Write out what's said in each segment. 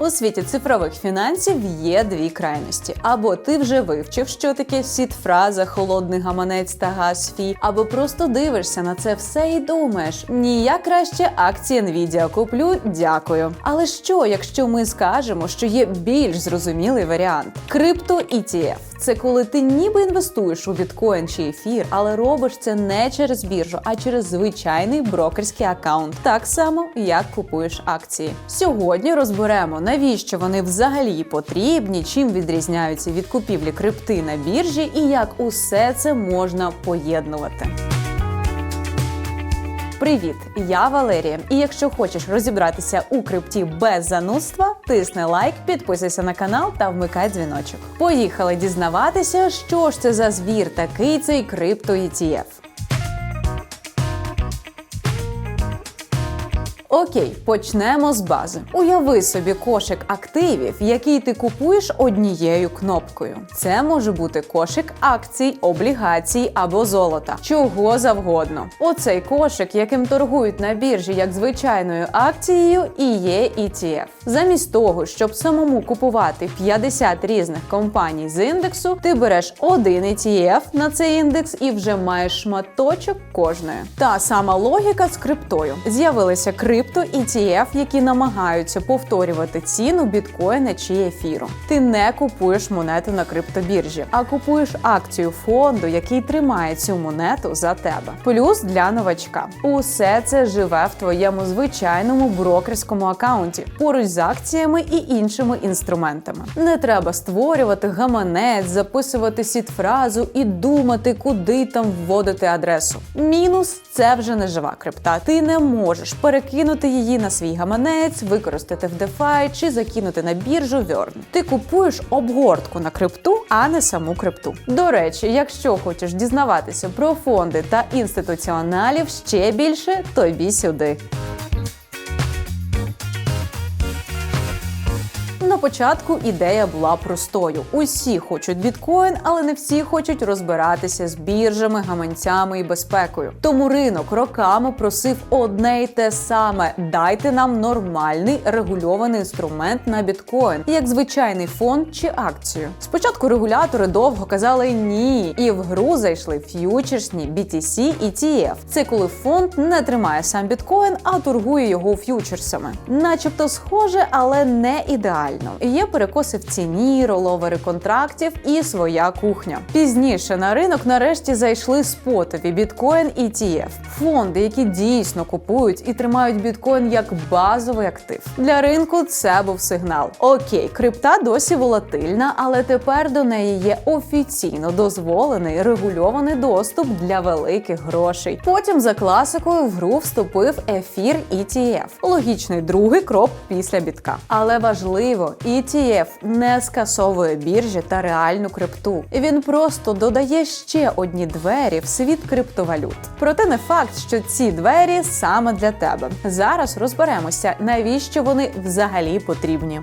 У світі цифрових фінансів є дві крайності: або ти вже вивчив, що таке сіт-фраза, холодний гаманець та газ фі, або просто дивишся на це все і думаєш: ні, я краще акції Nvidia куплю, дякую. Але що, якщо ми скажемо, що є більш зрозумілий варіант? Крипто ETF – це коли ти ніби інвестуєш у біткоін чи ефір, але робиш це не через біржу, а через звичайний брокерський аккаунт, так само як купуєш акції. Сьогодні розберемо, навіщо вони взагалі потрібні, чим відрізняються від купівлі крипти на біржі і як усе це можна поєднувати. Привіт, я Валерія. І якщо хочеш розібратися у крипті без занудства, тисни лайк, підписуйся на канал та вмикай дзвіночок. Поїхали дізнаватися, що ж це за звір такий цей крипто ETF. Окей, почнемо з бази. Уяви собі кошик активів, який ти купуєш однією кнопкою. Це може бути кошик акцій, облігацій або золота, чого завгодно. Оцей кошик, яким торгують на біржі як звичайною акцією, і є ETF. Замість того, щоб самому купувати 50 різних компаній з індексу, ти береш один ETF на цей індекс і вже маєш шматочок кожної. Та сама логіка з криптою. З'явилися крипто ETF, які намагаються повторювати ціну біткоїна чи ефіру. Ти не купуєш монету на криптобіржі, а купуєш акцію фонду, який тримає цю монету за тебе. Плюс для новачка. Усе це живе в твоєму звичайному брокерському акаунті поруч з акціями і іншими інструментами. Не треба створювати гаманець, записувати сіт-фразу і думати, куди там вводити адресу. Мінус це вже не жива крипта. Ти не можеш перекинути її на свій гаманець, використати в DeFi чи закинути на біржу Wern. Ти купуєш обгортку на крипту, а не саму крипту. До речі, якщо хочеш дізнаватися про фонди та інституціоналів ще більше, тобі сюди. Початку ідея була простою: усі хочуть біткоін, але не всі хочуть розбиратися з біржами, гаманцями і безпекою. Тому ринок роками просив одне й те саме: дайте нам нормальний регульований інструмент на біткоін, як звичайний фонд чи акцію. Спочатку регулятори довго казали ні, і в гру зайшли ф'ючерсні BTC і ETF. Це коли фонд не тримає сам біткоін, а торгує його ф'ючерсами. Начебто схоже, але не ідеально. Є перекоси в ціні, роловери контрактів і своя кухня. Пізніше на ринок нарешті зайшли спотові біткоін і ETF. фонди, які дійсно купують і тримають біткоін як базовий актив. Для ринку це був сигнал. Окей, крипта досі волатильна, але тепер до неї є офіційно дозволений регульований доступ для великих грошей. Потім за класикою в гру вступив ефір ETF. Логічний другий крок після бітка. Але важливо, ETF не скасовує біржі та реальну крипту. Він просто додає ще одні двері в світ криптовалют. Проте не факт, що ці двері саме для тебе. Зараз розберемося, навіщо вони взагалі потрібні.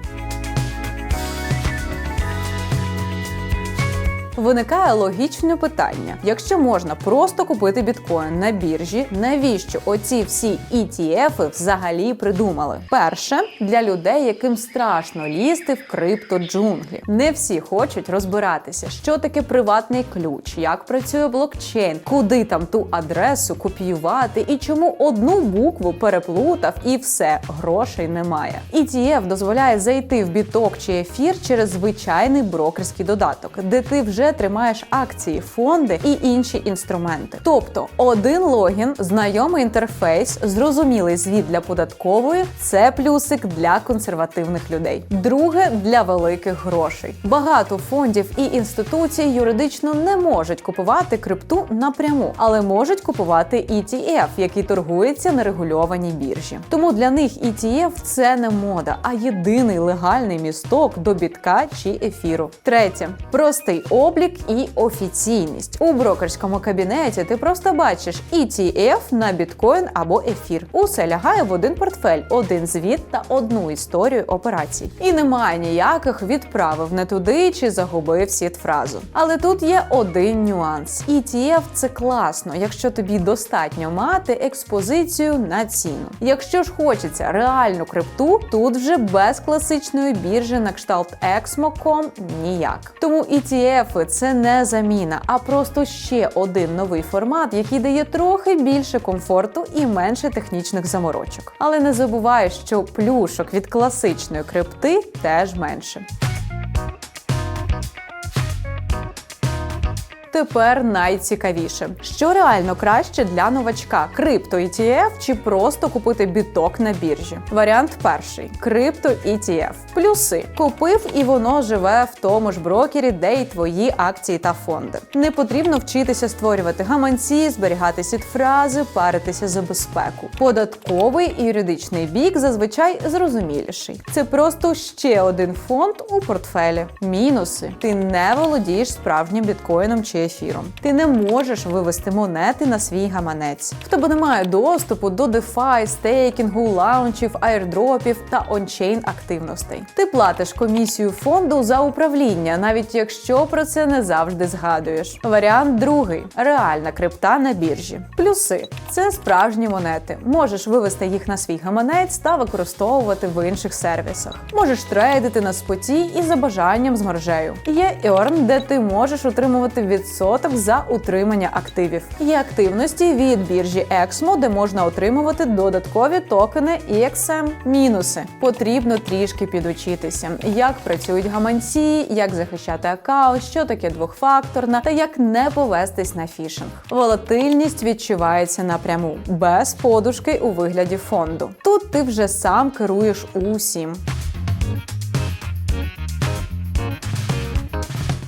Виникає логічне питання: якщо можна просто купити біткоін на біржі, навіщо оці всі ETF взагалі придумали? Перше для людей, яким страшно лізти в криптоджунглі. Не всі хочуть розбиратися, що таке приватний ключ, як працює блокчейн, куди там ту адресу копіювати і чому одну букву переплутав і все грошей немає. ETF дозволяє зайти в біток чи ефір через звичайний брокерський додаток, де ти вже тримаєш акції, фонди і інші інструменти. Тобто один логін, знайомий інтерфейс, зрозумілий звіт для податкової це плюсик для консервативних людей. Друге для великих грошей. Багато фондів і інституцій юридично не можуть купувати крипту напряму, але можуть купувати ETF, який торгується на регульованій біржі. Тому для них ETF – це не мода, а єдиний легальний місток до бітка чи ефіру. Третє простий обмін облік і офіційність. У брокерському кабінеті ти просто бачиш ETF на біткоін або ефір. Усе лягає в один портфель, один звіт та одну історію операцій. І немає ніяких відправив не туди чи загубив сіт фразу. Але тут є один нюанс: ETF – це класно, якщо тобі достатньо мати експозицію на ціну. Якщо ж хочеться реальну крипту, тут вже без класичної біржі на кшталт Exmo.com ніяк. Тому ETF – це не заміна, а просто ще один новий формат, який дає трохи більше комфорту і менше технічних заморочок. Але не забувай, що плюшок від класичної крипти теж менше. Тепер найцікавіше, що реально краще для новачка: крипто ETF чи просто купити біток на біржі. Варіант перший крипто ETF. Плюси купив і воно живе в тому ж брокері, де й твої акції та фонди. Не потрібно вчитися створювати гаманці, зберігати сітфрази, паритися за безпеку. Податковий і юридичний бік зазвичай зрозуміліший. Це просто ще один фонд у портфелі. Мінуси: ти не володієш справжнім біткоїном чи ефіром. Ти не можеш вивести монети на свій гаманець. В тебе немає доступу до DeFi, стейкінгу, лаунчів, айрдропів та ончейн активностей. Ти платиш комісію фонду за управління, навіть якщо про це не завжди згадуєш. Варіант другий реальна крипта на біржі. Плюси це справжні монети. Можеш вивести їх на свій гаманець та використовувати в інших сервісах. Можеш трейдити на споті і за бажанням з маржею. Є Earn, де ти можеш отримувати відсоток за утримання активів. Є активності від біржі Exmo, де можна отримувати додаткові токени EXM. Мінуси потрібно трішки підучитися, як працюють гаманці, як захищати аккаунт, що таке двохфакторна та як не повестись на фішинг. Волатильність відчувається напряму без подушки у вигляді фонду. Тут ти вже сам керуєш усім.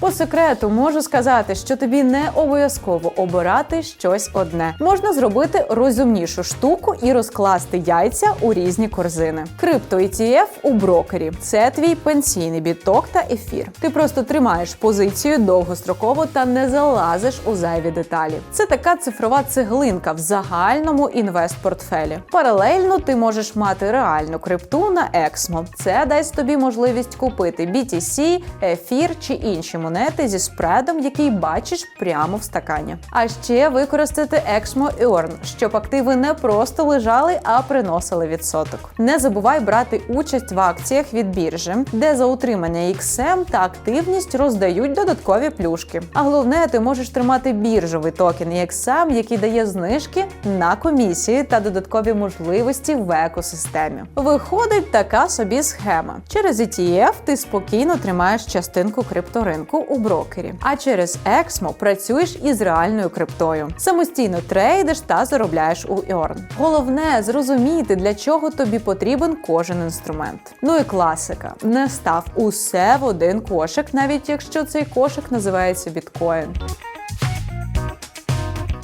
По секрету можу сказати, що тобі не обов'язково обирати щось одне. Можна зробити розумнішу штуку і розкласти яйця у різні корзини. Крипто ETF у брокері це твій пенсійний біток та ефір. Ти просто тримаєш позицію довгостроково та не залазиш у зайві деталі. Це така цифрова цеглинка в загальному інвест-портфелі. Паралельно ти можеш мати реальну крипту на Exmo. Це дасть тобі можливість купити BTC, ефір чи інші монети зі спредом, який бачиш прямо в стакані. А ще використати Exmo Earn, щоб активи не просто лежали, а приносили відсоток. Не забувай брати участь в акціях від біржі, де за утримання XM та активність роздають додаткові плюшки. А головне, ти можеш тримати біржовий токен XM, який дає знижки на комісії та додаткові можливості в екосистемі. Виходить така собі схема. Через ETF ти спокійно тримаєш частинку крипторинку у брокері, а через Exmo працюєш із реальною криптою. Самостійно трейдиш та заробляєш у Earn. Головне зрозуміти, для чого тобі потрібен кожен інструмент. Ну і класика: не став усе в один кошик, навіть якщо цей кошик називається біткоін.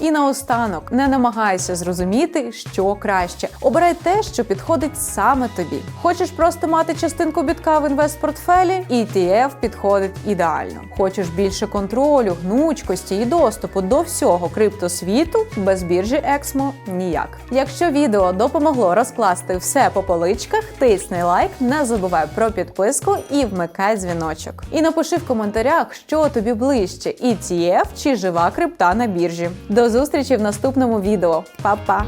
І наостанок не намагайся зрозуміти, що краще. Обирай те, що підходить саме тобі. Хочеш просто мати частинку бітка в інвестпортфелі? ETF підходить ідеально. Хочеш більше контролю, гнучкості і доступу до всього криптосвіту без біржі Exmo ніяк. Якщо відео допомогло розкласти все по поличках, тисни лайк, не забувай про підписку і вмикай дзвіночок. І напиши в коментарях, що тобі ближче: ETF чи жива крипта на біржі. До зустрічі в наступному відео. Па-па!